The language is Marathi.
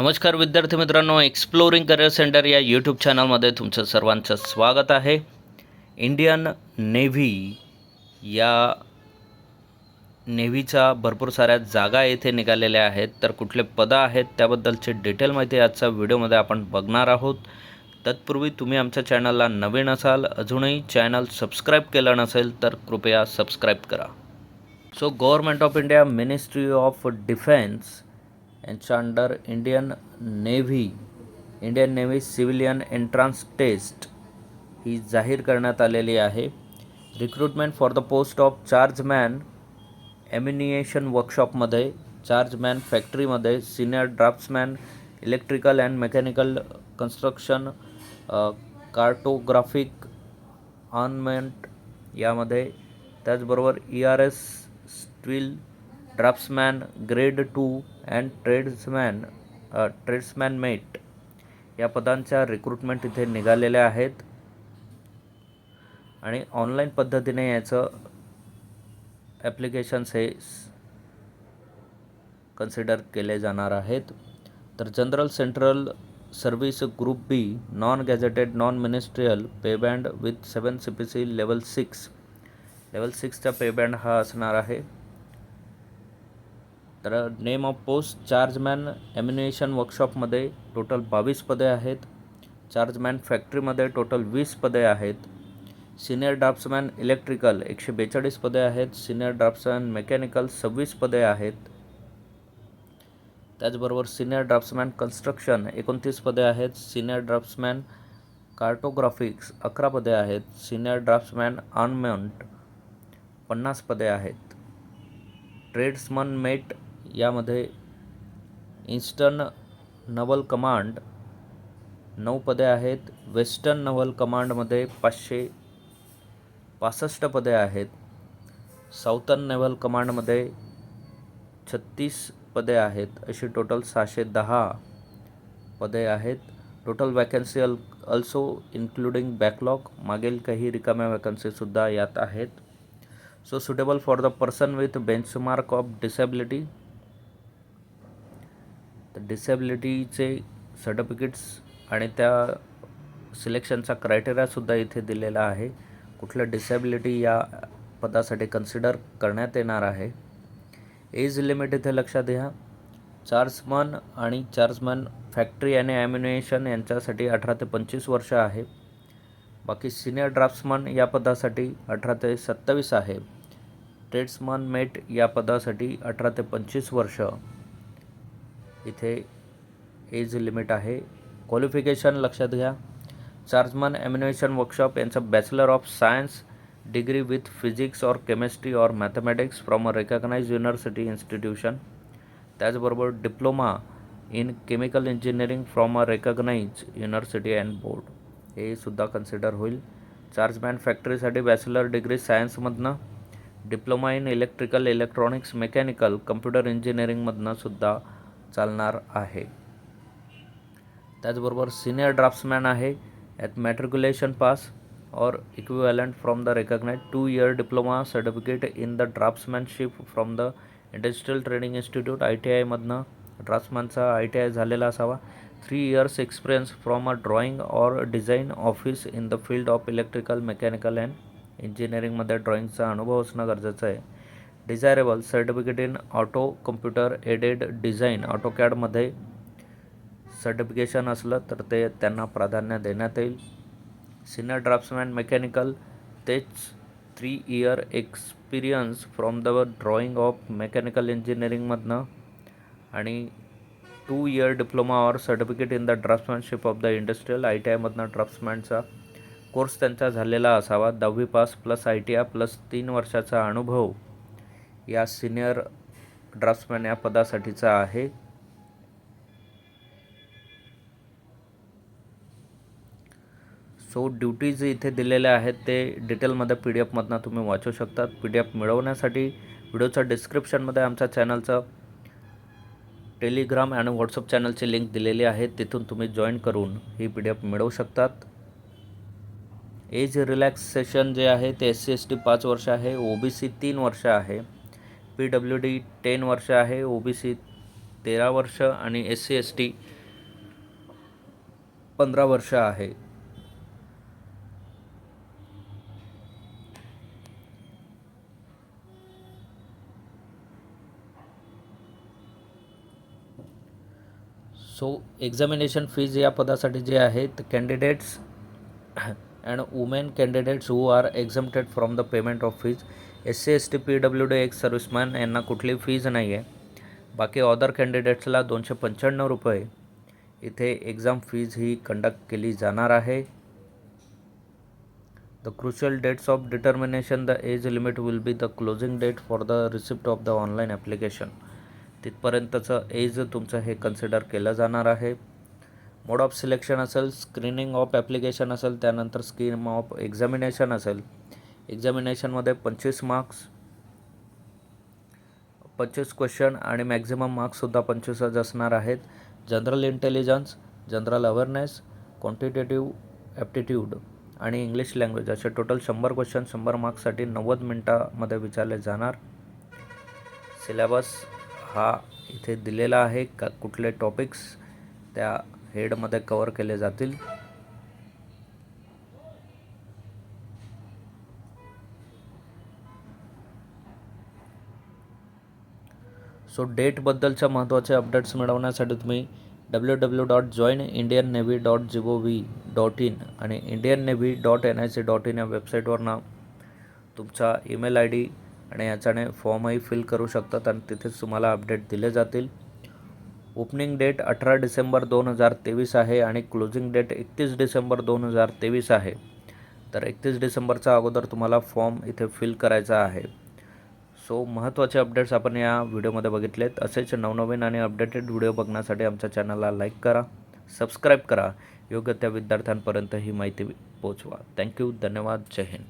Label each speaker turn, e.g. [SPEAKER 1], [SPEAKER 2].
[SPEAKER 1] नमस्कार विद्यार्थी मित्रांनो एक्सप्लोरिंग करिअर सेंटर या यूट्यूब चॅनलमध्ये तुमचं सर्वांचं स्वागत आहे. इंडियन नेव्ही या नेव्हीचा भरपूर साऱ्या जागा येथे निघालेल्या आहेत. तर कुठले पदं आहेत त्याबद्दलची डिटेल माहिती आजच्या व्हिडिओमध्ये आपण बघणार आहोत. तत्पूर्वी तुम्ही आमच्या चॅनलला नवीन असाल अजूनही चॅनल सबस्क्राईब केलं नसेल तर कृपया सबस्क्राईब करा. So government of India ministry of defence यांच्या under Indian navy Indian navy civilian entrance test ही जाहीर करण्यात आलेली आहे. Recruitment for the post of chargeman ammunition वर्कशॉपमध्ये chargeman फॅक्टरीमध्ये senior draughtsman electrical and mechanical construction cartographic armament यामध्ये त्याचबरोबर E R S steel draughtsman grade two and tradesman tradesman mate या पदांच्या रिक्रुटमेंट इथे निघालेल्या आहेत. आणि ऑनलाईन पद्धतीने याचं ॲप्लिकेशन्स हे कन्सिडर केले जाणार आहेत. तर general central service group B non gazetted non ministerial pay band with seven C P C level six level सिक्सचा pay band हा असणार आहे. तर name of post chargeman ammunition वर्कशॉपमध्ये total बावीस पदे आहेत. चार्जमॅन फॅक्टरीमध्ये टोटल वीस पदे आहेत. सिनियर ड्राफ्ट्समॅन इलेक्ट्रिकल एकशे बेचाळीस पदे आहेत. सिनियर ड्राफ्ट्समॅन मेकॅनिकल सव्वीस पदे आहेत. त्याचबरोबर सिनियर ड्राफ्ट्समॅन कन्स्ट्रक्शन एकोणतीस पदे आहेत. सिनियर ड्राफ्ट्समॅन कार्टोग्राफिक्स अकरा पदे आहेत. सिनियर ड्राफ्ट्समॅन ऑनमेंट पन्नास पदे आहेत. ट्रेड्समन मेट यामध्ये ईस्टर्न नवल कमांड नऊ पदे आहेत. वेस्टर्न नवल कमांडमध्ये पाचशे पासष्ट पदे आहेत. साऊथर्न नेव्हल कमांडमध्ये छत्तीस पदे आहेत. अशी टोटल सहाशे दहा पदे आहेत. Total vacancy al also including backlog मागील काही रिकाम्या वॅकन्सीसुद्धा यात आहेत. So suitable for the person with benchmark of disability तर डिसेबिलिटीचे सर्टिफिकेट्स आणि त्या सिलेक्शनचा क्रायटेरियासुद्धा इथे दिलेला आहे. कुठलं डिसेबिलिटी या पदासाठी कन्सिडर करण्यात येणार आहे. एज लिमिट इथे लक्षात घ्या. चार्जमन आणि चार्जमन फॅक्टरी आणि ॲम्युनेशन यांच्यासाठी अठरा ते पंचवीस वर्ष आहे. बाकी सिनियर ड्राफ्ट्समन या पदासाठी अठरा ते सत्तावीस आहे. ट्रेड्समन मेट या पदासाठी अठरा ते पंचवीस वर्ष. इथे एज लिमिट आहे. क्वालिफिकेशन लक्षात घ्या. चार्जमन ॲम्युनेशन वर्कशॉप यांचं bachelor of science degree with physics or chemistry or mathematics from a recognise university institution त्याचबरोबर diploma in chemical engineering from a recognise university and board हे सुद्धा कन्सिडर होईल. चार्जमॅन फॅक्टरीसाठी bachelor degree सायन्समधनं diploma in electrical electronics mechanical computer इंजिनिअरिंगमधनं सुद्धा चालणार आहे. त्याचबरोबर सिनियर ड्राफ्ट्समॅन आहे at matriculation pass or equivalent from the recognise two year diploma certificate in the draughtsmanship from the industrial training institute I T आयमधनं ड्राफ्ट्समॅनचा आय टी आय झालेला असावा. Three years experience from a drawing or design office in the field of electrical mechanical and इंजिनिअरिंगमध्ये ड्रॉइंगचा अनुभव असणं गरजेचं आहे. Desirable certificate in auto computer aided design ऑटोकॅडमध्ये certification असलं तर ते त्यांना प्राधान्य देण्यात येईल. सिनियर ड्राफ्ट्समॅन मेकॅनिकल तेच three year experience from the drawing of mechanical इंजिनिअरिंगमधनं आणि two year diploma or certificate in the draughtsmanship of the industrial I T आयमधनं ड्राफ्ट्समॅनचा कोर्स त्यांचा झालेला असावा. दहावी pass plus I T I plus तीन वर्षाचा अनुभव. या सिनियर ड्राफ्ट्समॅन या पदासाठीचा आहे. सो ड्युटीज इथे दिलेल्या आहेत ते डिटेलमध्ये पी डी एफमधनं तुम्ही वाचू शकतात. पी डी एफ मिळवण्यासाठी व्हिडिओच्या डिस्क्रिप्शनमध्ये आमच्या चॅनलचं टेलिग्राम आणि व्हॉट्सअप चॅनलची लिंक दिलेली आहे. तिथून तुम्ही जॉईन करून ही पी डी एफ मिळवू शकतात. एज रिलॅक्सेशन जे आहे ते एस सी एस टी पाच वर्ष आहे. ओ बी सी तीन वर्ष आहे. पी डब्ल्यू डी टेन वर्ष आहे ओ बी सी तेरा वर्ष आणि एस सी एस टी पंधरा वर्ष आहे. सो एक्झामिनेशन फीज या पदासाठी जे आहे ते candidates and women candidates who are exempted from the payment of fees S C S T P W D ex serviceman यांना कुठली फीज नाही आहे बाकी ऑदर कॅन्डिडेट्सला दोनशे पंच्याण्णव रुपये. इथे एक्झाम फीज ही कंडक्ट केली जाणार आहे. The crucial dates of determination the age limit will be the closing date for the receipt of the online application तिथपर्यंतचं age तुमचं हे कन्सिडर केलं जाणार आहे. मोड ऑफ सिलेक्शन असेल स्क्रीनिंग ऑफ ॲप्लिकेशन असेल त्यानंतर स्कीम ऑफ एक्झामिनेशन असेल. एक्झामिनेशनमध्ये पंचवीस मार्क्स पंचवीस क्वेश्चन आणि मॅक्झिमम मार्क्ससुद्धा पंचवीसच असणार आहेत. General intelligence general awareness quantitative aptitude आणि इंग्लिश लँग्वेज असे टोटल शंभर क्वेश्चन शंभर मार्क्ससाठी नव्वद मिनटामध्ये विचारले जाणार. सिलेबस हा इथे दिलेला आहे. का कुठले टॉपिक्स त्या हेडमध्ये कवर केले जातील. सो डेटबद्दलच्या महत्त्वाचे अपडेट्स मिळवण्यासाठी तुम्ही W W dot join Indian navy dot G O V dot in आणि Indian navy dot N I C dot in या वेबसाईटवरनं तुमचा ईमेल आय डी आणि याच्याने फॉर्मही फिल करू शकतात आणि तिथेच तुम्हाला अपडेट दिले जातील. ओपनिंग डेट अठरा डिसेंबर दोन हजार तेवीस आहे आणि क्लोजिंग डेट एकतीस डिसेंबर दोन हजार तेवीस आहे. तर एकतीस डिसेंबरचा अगोदर तुम्हाला फॉर्म इथे फिल करायचा आहे. सो महत्त्वाचे अपडेट्स आपण या व्हिडिओमध्ये बघितलेत. असेच नवनवीन आणि अपडेटेड व्हिडिओ बघण्यासाठी आमच्या चॅनलला लाईक करा सबस्क्राईब करा. योग्य त्या विद्यार्थ्यांपर्यंत ही माहिती पोचवा थँक्यू धन्यवाद. जय हिंद.